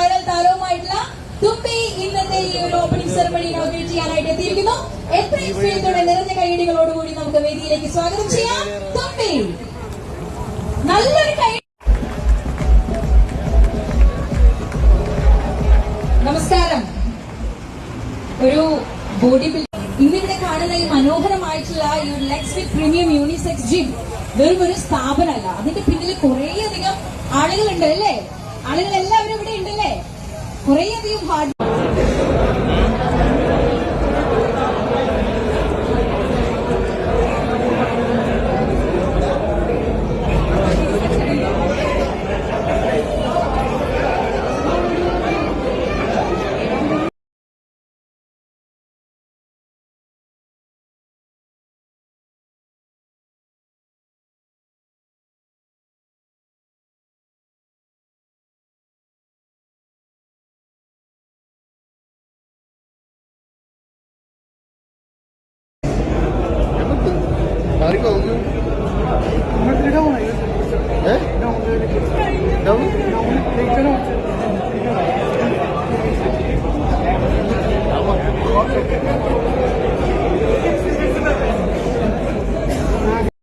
Viral താരവുമായിട്ടുള്ള തുമ്പി ഇന്നത്തെ ഈ ഒരു ഓപ്പണിംഗ് സെറമണി ഇനോഗ്രേറ്റ് ചെയ്യാനായിട്ട് എത്തിയിരിക്കുന്നു. എത്രയും സ്നേഹത്തോടെ നിറഞ്ഞ കൈയടികളോടുകൂടി നമുക്ക് വേദിയിലേക്ക് സ്വാഗതം ചെയ്യാം. തുമ്പി. നല്ലൊരു കൈ നമസ്കാരം. ഒരു ബോഡി ബിൽഡിംഗ് ഇന്നിവിടെ കാണുന്ന ഈ മനോഹരമായിട്ടുള്ള ഈ ഒരു Lex with premium unisex gym വെറും ഒരു സ്ഥാപനമല്ല. അതിന്റെ പിന്നിൽ കുറേയധികം ആളുകളുണ്ട് അല്ലേ? ഉണ്ടല്ലേ കുറേയധികം ഹാർഡ് Hey, turn on.